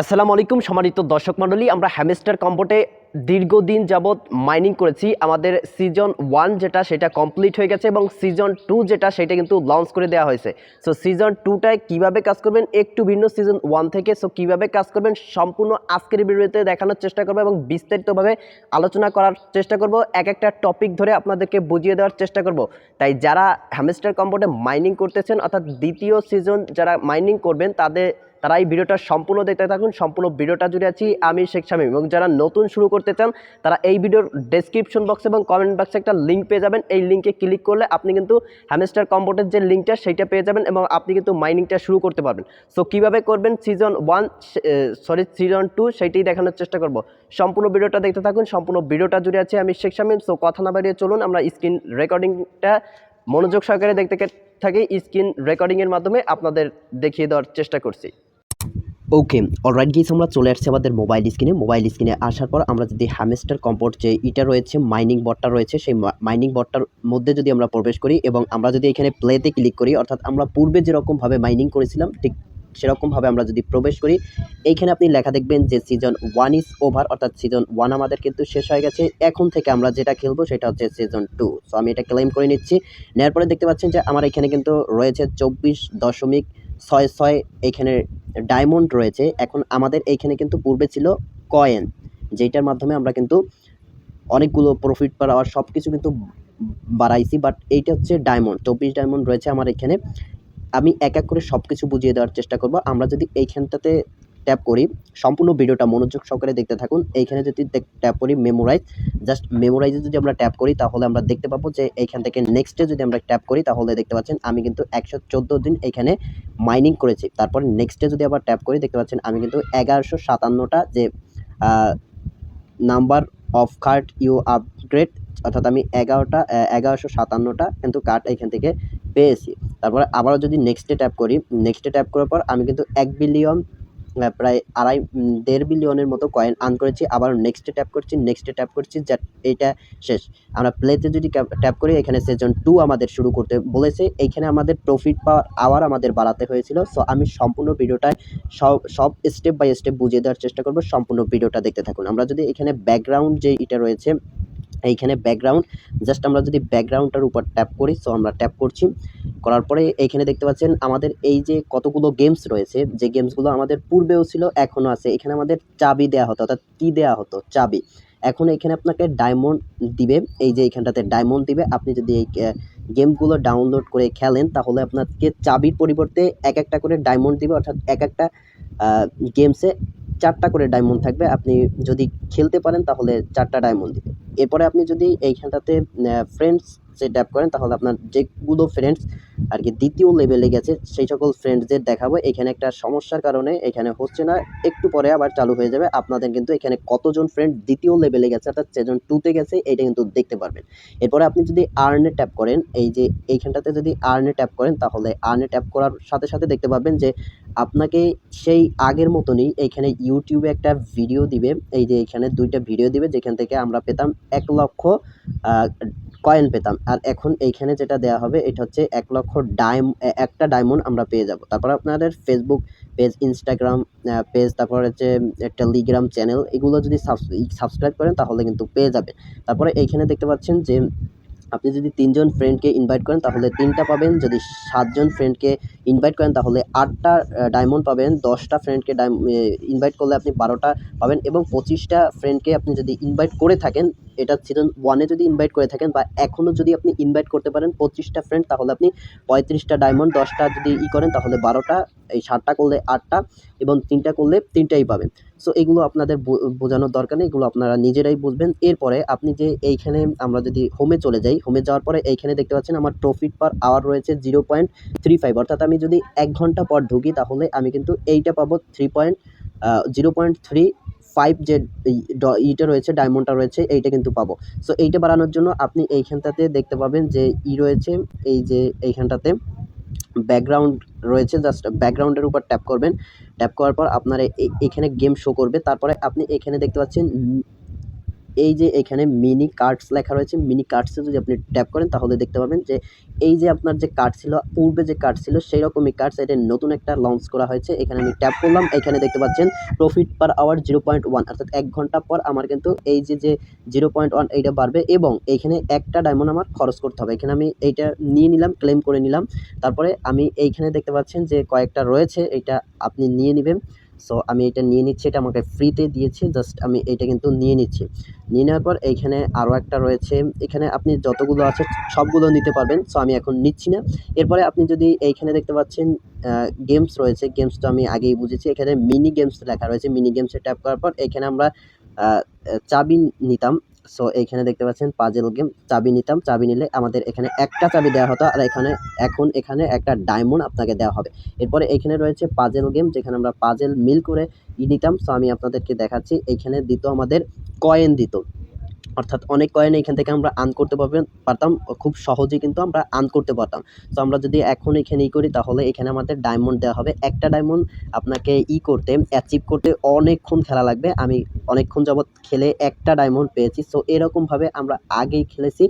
আসসালামু আলাইকুম সম্মানিত দর্শক মণ্ডলী আমরা হ্যামস্টার কম্পোটে দীর্ঘদিন যাবৎ মাইনিং করেছি। আমাদের সিজন ওয়ান যেটা, সেটা কমপ্লিট হয়ে গেছে এবং সিজন টু যেটা, সেটা কিন্তু লঞ্চ করে দেওয়া হয়েছে। সো সিজন টুটায় কীভাবে কাজ করবেন, একটু ভিন্ন সিজন ওয়ান থেকে। সো কীভাবে কাজ করবেন, সম্পূর্ণ আজকের ভিডিওতে দেখানোর চেষ্টা করব এবং বিস্তারিতভাবে আলোচনা করার চেষ্টা করব। এক একটা টপিক ধরে আপনাদেরকে বুঝিয়ে দেওয়ার চেষ্টা করব। তাই যারা হ্যামস্টার কম্পোর্টে মাইনিং করতেছেন, অর্থাৎ দ্বিতীয় সিজন যারা মাইনিং করবেন, তাদের, তারা এই ভিডিওটা সম্পূর্ণ দেখতে থাকুন। সম্পূর্ণ ভিডিওটা জুড়ে আছি আমি শেখ শামীম এবং যারা নতুন শুরু করতে চান, তারা এই ভিডিওর ডেসক্রিপশন বক্স এবং কমেন্ট বক্সে একটা লিঙ্ক পেয়ে যাবেন। এই লিঙ্কে ক্লিক করলে আপনি কিন্তু হ্যামস্টার কম্পোর্টের যে লিঙ্কটা সেইটা পেয়ে যাবেন এবং আপনি কিন্তু মাইনিংটা শুরু করতে পারবেন। সো কীভাবে করবেন? Season one sorry season two সেইটাই দেখানোর চেষ্টা করব। সম্পূর্ণ ভিডিওটা দেখতে থাকুন, সম্পূর্ণ ভিডিওটা জুড়ে আছে আমি শেখ শামীম। সো কথা না বাড়িয়ে চলুন, আমরা স্ক্রিন রেকর্ডিংটা মনোযোগ সহকারে দেখতে থাকি। স্ক্রিন রেকর্ডিংয়ের মাধ্যমে আপনাদের দেখিয়ে দেওয়ার চেষ্টা করছি। ওকে অলরাইট গিয়েছে আমরা চলে আসছি আমাদের মোবাইল স্ক্রিনে মোবাইল স্ক্রিনে আসার পর আমরা যদি হ্যামস্টার কম্পোর্ট যে ইটা রয়েছে মাইনিং বটটা রয়েছে, সেই মাইনিং বটটার মধ্যে যদি আমরা প্রবেশ করি এবং আমরা যদি এখানে প্লেতে ক্লিক করি, অর্থাৎ আমরা পূর্বে যেরকমভাবে মাইনিং করেছিলাম, ঠিক সেরকমভাবে আমরা যদি প্রবেশ করি, এইখানে আপনি লেখা দেখবেন যে সিজন ওয়ান ইজ ওভার অর্থাৎ সিজন ওয়ান আমাদের কিন্তু শেষ হয়ে গেছে। এখন থেকে আমরা যেটা খেলব সেটা হচ্ছে সিজন টু সো আমি এটা ক্লেম করে নিচ্ছি। নেওয়ার পরে দেখতে পাচ্ছেন যে আমার এখানে কিন্তু রয়েছে চব্বিশ দশমিক ছয় ছয় এইখানে ডায়মন্ড রয়েছে। এখন আমাদের এইখানে কিন্তু পূর্বে ছিল কয়েন যেটার মাধ্যমে আমরা কিন্তু অনেকগুলো প্রফিট পাওয়ার সব কিছু কিন্তু বাড়াইছি বাট এইটা হচ্ছে ডায়মন্ড চব্বিশ ডায়মন্ড রয়েছে আমার এখানে। আমি এক এক করে সব কিছু বুঝিয়ে দেওয়ার চেষ্টা করব। আমরা যদি এইখানটাতে ট্যাপ করি। সম্পূর্ণ ভিডিওটা মনোযোগ সহকারে দেখতে থাকুন। এইখানে যদি ট্যাপ করি মেমোরাইজ জাস্ট মেমোরাইজে যদি আমরা ট্যাপ করি, তাহলে আমরা দেখতে পাবো যে এইখান থেকে নেক্সটে যদি আমরা ট্যাপ করি, তাহলে দেখতে পাচ্ছেন আমি কিন্তু একশো চোদ্দ দিন এখানে মাইনিং করেছি। তারপর নেক্সটে যদি আবার ট্যাপ করি, দেখতে পাচ্ছেন আমি কিন্তু এগারোশো সাতান্নটা যে number of card you upgrade অর্থাৎ আমি এগারোটা এগারোশো সাতান্নটা কিন্তু কার্ড এখান থেকে পেয়েছি। তারপরে আবারও যদি নেক্সটে ট্যাপ করি নেক্সটে ট্যাপ করার পর আমি কিন্তু এক বিলিয়ন প্রায় আড়াই দেড় বিলিয়নের মতো কয়েন আর্ন করেছি। আবার নেক্সটে ট্যাপ করছি নেক্সটে ট্যাপ করছি, যা এইটা শেষ। আমরা প্লেতে যদি ট্যাপ করি, এখানে সেজন টু আমাদের শুরু করতে বলেছে। এইখানে আমাদের প্রফিট পাওয়ার আওয়ার আমাদের বাড়াতে হয়েছিল। সো আমি সম্পূর্ণ ভিডিওটায় সব সব স্টেপ বাই স্টেপ বুঝিয়ে দেওয়ার চেষ্টা করব। সম্পূর্ণ ভিডিওটা দেখতে থাকুন। আমরা যদি এখানে ব্যাকগ্রাউন্ড যে এটা রয়েছে এইখানে ব্যাকগ্রাউন্ড জাস্ট আমরা যদি ব্যাকগ্রাউন্ডটার উপর ট্যাপ করি সো আমরা ট্যাপ করছি। করার পরে এইখানে দেখতে পাচ্ছেন আমাদের এই যে কতগুলো গেমস রয়েছে, যে গেমসগুলো আমাদের পূর্বেও ছিল, এখনও আছে। এখানে আমাদের চাবি দেওয়া হতো, অর্থাৎ কী দেওয়া হতো? চাবি। এখন এখানে আপনাকে ডায়মন্ড দিবে, এই যে এইখানটাতে ডায়মন্ড দিবে। আপনি যদি এই গেমগুলো ডাউনলোড করে খেলেন, তাহলে আপনাকে চাবির পরিবর্তে এক একটা করে ডায়মন্ড দিবে, অর্থাৎ এক একটা গেমসে চারটা করে ডায়মন্ড থাকবে। আপনি যদি খেলতে পারেন তাহলে চারটা ডায়মন্ড দিবে। এরপরে আপনি যদি এইখানটাতে ফ্রেন্ডস যে ট্যাপ করেন, তাহলে আপনার যেগুলো ফ্রেন্ডস আর কি দ্বিতীয় লেভেলে গেছে, সেই সকল ফ্রেন্ডসদের দেখাবো। এখানে একটা সমস্যার কারণে এখানে হচ্ছে না, একটু পরে আবার চালু হয়ে যাবে। আপনাদের কিন্তু এখানে কতজন ফ্রেন্ড দ্বিতীয় লেভেলে গেছে, অর্থাৎ সেজন টুতে গেছে এটা কিন্তু দেখতে পারবেন। এরপরে আপনি যদি আর্নে ট্যাপ করেন, এই যে এইখানটাতে যদি আর্নে ট্যাপ করেন, তাহলে আর্নে ট্যাপ করার সাথে সাথে দেখতে পাবেন যে আপনাকে সেই আগের মতনই এইখানে ইউটিউবে একটা ভিডিও দিবে। এই যে এখানে দুইটা ভিডিও দিবে, যেখান থেকে আমরা পেতাম এক লক্ষ কয়েন পেতাম। আর এখন এইখানে যেটা দেওয়া হবে, এটা হচ্ছে এক লক্ষ ডায়ম একটা ডায়মন্ড আমরা পেয়ে যাব। তারপর আপনাদের ফেসবুক পেজ ইনস্টাগ্রাম পেজ তারপর হচ্ছে টেলিগ্রাম চ্যানেল এগুলো যদি সাবস্ক্রাইব করেন, তাহলে কিন্তু পেয়ে যাবেন। তারপরে এইখানে দেখতে পাচ্ছেন যে আপনি যদি তিনজন ফ্রেন্ডকে ইনভাইট করেন, তাহলে তিনটা পাবেন। যদি সাতজন ফ্রেন্ডকে ইনভাইট করেন, তাহলে আটটা ডায়মন্ড পাবেন। দশটা ফ্রেন্ডকে ইনভাইট করলে আপনি বারোটা পাবেন এবং পঁচিশটা ফ্রেন্ডকে আপনি যদি ইনভাইট করে থাকেন, এটা সিজন ওয়ানে যদি ইনভাইট করে থাকেন বা এখনও যদি আপনি ইনভাইট করতে পারেন পঁচিশটা ফ্রেন্ড তাহলে আপনি পঁয়ত্রিশটা ডায়মন্ড দশটা যদি ই করেন, তাহলে বারোটা, এই সাতটা করলে আটটা এবং তিনটা করলে তিনটাই পাবেন। সো এগুলো আপনাদের বোঝানোর দরকার নেই, এগুলো আপনারা নিজেরাই বুঝবেন। এরপরে আপনি যে এইখানে আমরা যদি হোমে চলে যাই হোমে যাওয়ার পরে এইখানে দেখতে পাচ্ছেন আমার প্রফিট পার আওয়ার রয়েছে জিরো পয়েন্ট থ্রি ফাইভ অর্থাৎ আমি যদি এক ঘণ্টা পর ঢুকি তাহলে আমি কিন্তু এইটা পাবো three point zero point three five যে ইটা রয়েছে ডায়মন্ডটা রয়েছে, এইটা কিন্তু পাবো। সো এইটা বাড়ানোর জন্য আপনি এইখানটাতে দেখতে পাবেন যে ই রয়েছে, এই যে এইখানটাতে ব্যাকগ্রাউন্ড রয়েছে জাস্ট ব্যাকগ্রাউন্ডের উপর ট্যাপ করবেন। ট্যাপ করার পর আপনার এখানে গেম শো করবে। তারপরে আপনি এখানে দেখতে পাচ্ছেন এই যে এখানে মিনি কার্ডস লেখা রয়েছে মিনি কার্ডসে যদি আপনি ট্যাপ করেন, তাহলে দেখতে পাবেন যে এই যে আপনার যে কার্ড ছিল, পূর্বে যে কার্ড ছিল সেই রকমই কার্ডস এটা নতুন একটা লঞ্চ করা হয়েছে। এখানে আমি ট্যাপ করলাম, এখানে দেখতে পাচ্ছেন profit per hour zero point one অর্থাৎ এক ঘণ্টা পর আমার কিন্তু এই যে যে জিরো পয়েন্ট ওয়ান এইটা বাড়বে এবং এইখানে একটা ডায়মন্ড আমার খরচ করতে হবে। এখানে আমি এইটা নিয়ে নিলাম ক্লেম করে নিলাম। তারপরে আমি এইখানে দেখতে পাচ্ছেন যে কয়েকটা রয়েছে, এইটা আপনি নিয়ে নেবেন। সো আমি এটা নিয়ে নিচ্ছি, এটা আমাকে ফ্রিতে দিয়েছে জাস্ট আমি এটা কিন্তু নিয়ে নিচ্ছি। নিয়ে নেওয়ার পর এইখানে আরও একটা রয়েছে, এখানে আপনি যতগুলো আছে সবগুলো নিতে পারবেন সো আমি এখন নিচ্ছি না। এরপরে আপনি যদি এইখানে দেখতে পাচ্ছেন গেমস রয়েছে গেমস তো আমি আগেই বুঝেছি, এখানে মিনি গেমস লেখা রয়েছে মিনি গেমসে ট্যাপ করার পর এখানে আমরা চাবি নিতাম। সো এইখানে দেখতে পাচ্ছেন পাজেল গেম চাবি নিতাম, চাবি নিলে আমাদের এখানে একটা চাবি দেওয়া হতো, আর এখানে, এখন এখানে একটা ডায়মন্ড আপনাকে দেওয়া হবে। এরপরে এখানে রয়েছে পাজেল গেম যেখানে আমরা পাজেল মিল করে ই নিতাম। সো আমি আপনাদেরকে দেখাচ্ছি, এইখানে দিত আমাদের কয়েন দিত। অর্থাৎ অনেক কয়েন এখান থেকে আমরা আর্ন করতে পারবেন পারতাম, খুব সহজে কিন্তু আমরা আর্ন করতে পারতাম। তো আমরা যদি এখন এখানে ই করি, তাহলে এখানে আমাদের ডায়মন্ড দেওয়া হবে। একটা ডায়মন্ড আপনাকে ই করতে অ্যাচিভ করতে অনেকক্ষণ খেলা লাগবে। আমি অনেকক্ষণ যাবৎ খেলে একটা ডায়মন্ড পেয়েছি। সো এরকমভাবে আমরা আগেই খেলেছি।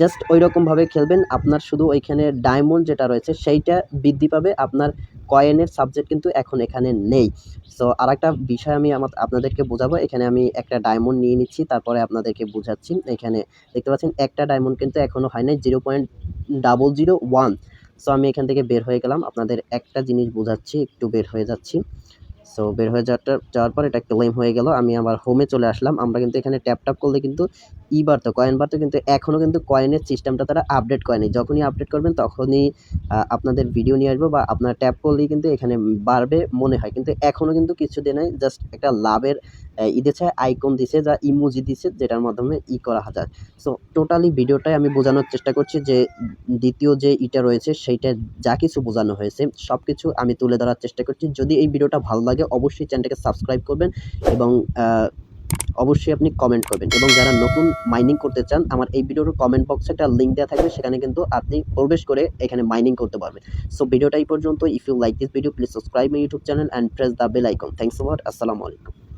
জাস্ট ওই রকমভাবে খেলবেন। আপনার শুধু ওইখানে ডায়মন্ড যেটা রয়েছে, সেইটা বৃদ্ধি পাবে। আপনার কয়েনের সাবজেক্ট কিন্তু এখন এখানে নেই। সো আর বিষয় আমি আমার, আপনাদেরকে বোঝাবো। এখানে আমি একটা ডায়মন্ড নিয়ে নিচ্ছি, তারপরে আপনাদেরকে বোঝাচ্ছি। এখানে দেখতে পাচ্ছেন, একটা ডায়মন্ড কিন্তু এখনও হয় নাই zero point double zero one so আমি এখান থেকে বের হয়ে গেলাম। আপনাদের একটা জিনিস বোঝাচ্ছি, একটু বের হয়ে যাচ্ছি। সো বের হয়ে যাওয়াটা যাওয়ার পর এটা ক্লেম হয়ে গেল। আমি আবার হোমে চলে আসলাম। আমরা কিন্তু এখানে ট্যাপ ট্যাপ করলে কিন্তু ই বাড়তো কয়েন বাড়তো কিন্তু এখনও কিন্তু কয়েনের সিস্টেমটা তারা আপডেট করেনি। যখনই আপডেট করবেন তখনই আপনাদের ভিডিও নিয়ে আসব বা আপনারা ট্যাপ করলেই কিন্তু এখানে বাড়বে মনে হয়। কিন্তু এখনও কিন্তু কিছু দিয়ে নাই জাস্ট একটা লাভের ই দিয়েছে আইকন দিছে যা ইমোজি দিছে যেটার মাধ্যমে ই করা যায়। সো টোটালি ভিডিওটাই আমি বোঝানোর চেষ্টা করছি যে দ্বিতীয় যে ইটা রয়েছে সেইটা যা কিছু বোঝানো হয়েছে সব কিছু আমি তুলে ধরার চেষ্টা করছি। যদি এই ভিডিওটা ভালো লাগে অবশ্যই চ্যানেলটাকে সাবস্ক্রাইব করবেন এবং অবশ্যই আপনি কমেন্ট করবেন। এবং যারা নতুন মাইনিং করতে চান, আমার এই ভিডিওর কমেন্ট বক্সে একটা লিঙ্ক দেওয়া থাকবে, সেখানে কিন্তু আপনি প্রবেশ করে এখানে মাইনিং করতে পারবেন। সো ভিডিওটা এই পর্যন্ত if you like this video please subscribe my YouTube channel and press the bell icon thanks for আসসালামু আলাইকুম